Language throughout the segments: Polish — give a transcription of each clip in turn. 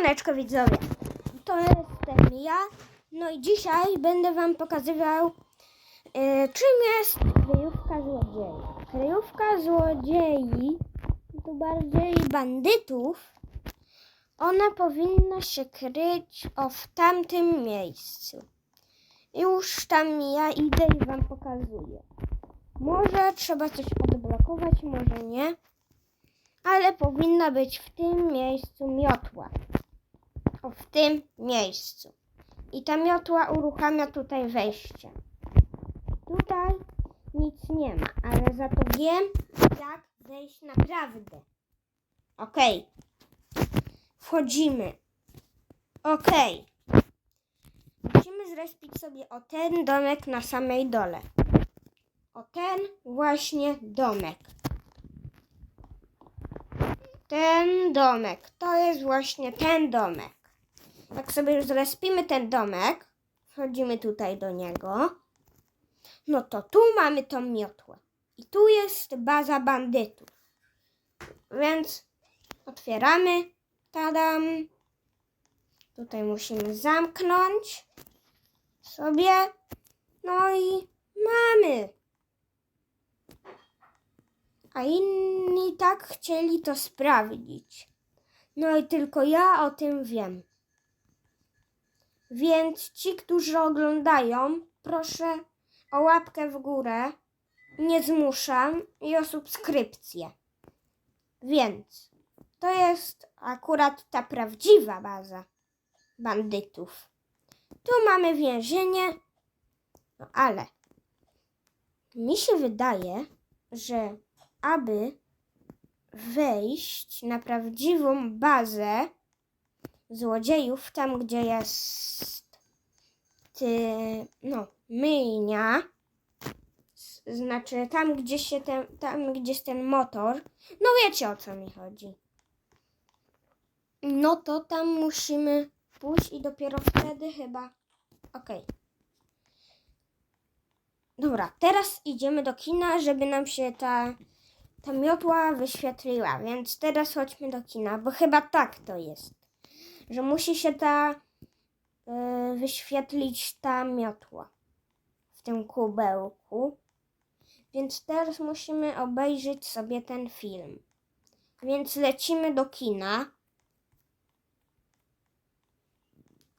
Siemaneczko widzowie, to jestem ja, no i dzisiaj będę wam pokazywał e, czym jest kryjówka złodziei. Kryjówka złodziei, tu bardziej bandytów, ona powinna się kryć o w tamtym miejscu. Już tam ja idę i wam pokazuję. Może trzeba coś odblokować, może nie ale powinna być w tym miejscu miotła. O, w tym miejscu. I ta miotła uruchamia tutaj wejście. Tutaj nic nie ma, ale za to wiem, jak wejść naprawdę. Okej. Wchodzimy. Okej. Musimy zrespić sobie o ten domek na samej dole. O ten właśnie domek. Ten domek. To jest właśnie ten domek. Jak sobie już zrespimy ten domek, wchodzimy tutaj do niego, no to tu mamy tą miotłę. I tu jest baza bandytów. Więc otwieramy. Tadam. Tutaj musimy zamknąć sobie. No i mamy. A inni tak chcieli to sprawdzić. No i tylko ja o tym wiem. Więc ci, którzy oglądają, proszę o łapkę w górę. Nie zmuszam i o subskrypcję. Więc to jest akurat ta prawdziwa baza bandytów. Tu mamy więzienie, no ale mi się wydaje, że aby wejść na prawdziwą bazę złodziejów, tam gdzie jest ty, no, myjnia, znaczy tam gdzie się ten, tam gdzie jest ten motor, no wiecie o co mi chodzi. No to tam musimy pójść i dopiero wtedy chyba, okej. Dobra, teraz idziemy do kina, żeby nam się ta ta miotła wyświetliła, więc teraz chodźmy do kina, bo chyba tak to jest, że musi się ta y, wyświetlić ta miotła w tym kubełku. Więc teraz musimy obejrzeć sobie ten film. Więc lecimy do kina.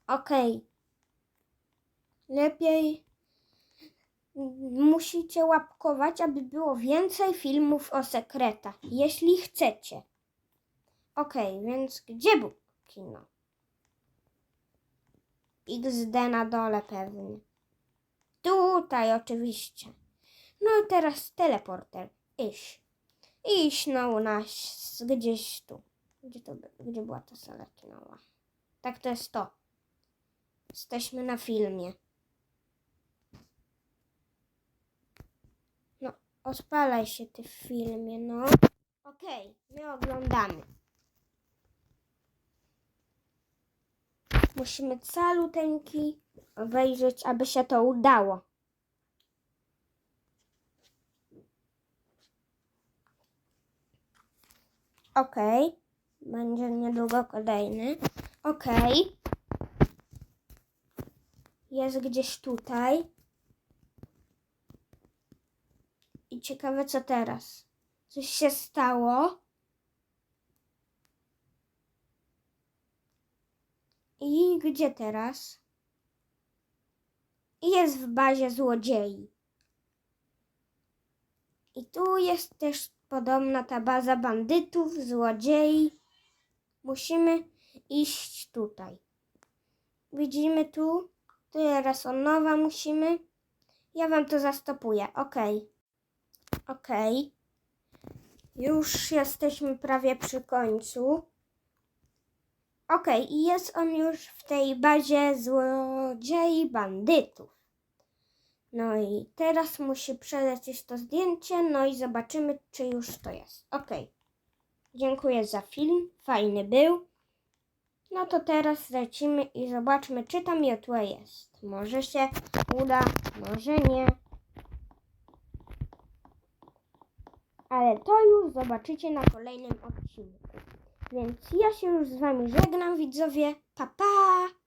Okej. Lepiej musicie łapkować, aby było więcej filmów o sekretach, jeśli chcecie. Okej, więc gdzie był kino? XD na dole pewnie. Tutaj oczywiście. No i teraz teleporter. Iść. Iść no u nas gdzieś tu. Gdzie, to, gdzie była ta sala? Tak, to jest to. Jesteśmy na filmie. Odpalaj się ty w filmie, no. Okej, my oglądamy. Musimy caluteńki obejrzeć, aby się to udało. Okej, będzie niedługo kolejny. Okej. Jest gdzieś tutaj. I ciekawe co teraz. Coś się stało. I gdzie teraz? Jest w bazie złodziei. I tu jest też podobna ta baza bandytów, złodziei. Musimy iść tutaj. Widzimy tu? Teraz od nowa musimy. Ja wam to zastopuję. Okej. Okej. Już jesteśmy prawie przy końcu. Okej, i jest on już w tej bazie złodziei bandytów. No i teraz musi przelecieć to zdjęcie, no i zobaczymy, czy już to jest. Okej. Dziękuję za film, fajny był. No to teraz lecimy i zobaczmy, czy tam miotła jest. Może się uda, może nie. ale to już zobaczycie na kolejnym odcinku. Więc ja się już z wami żegnam, widzowie. Pa, pa!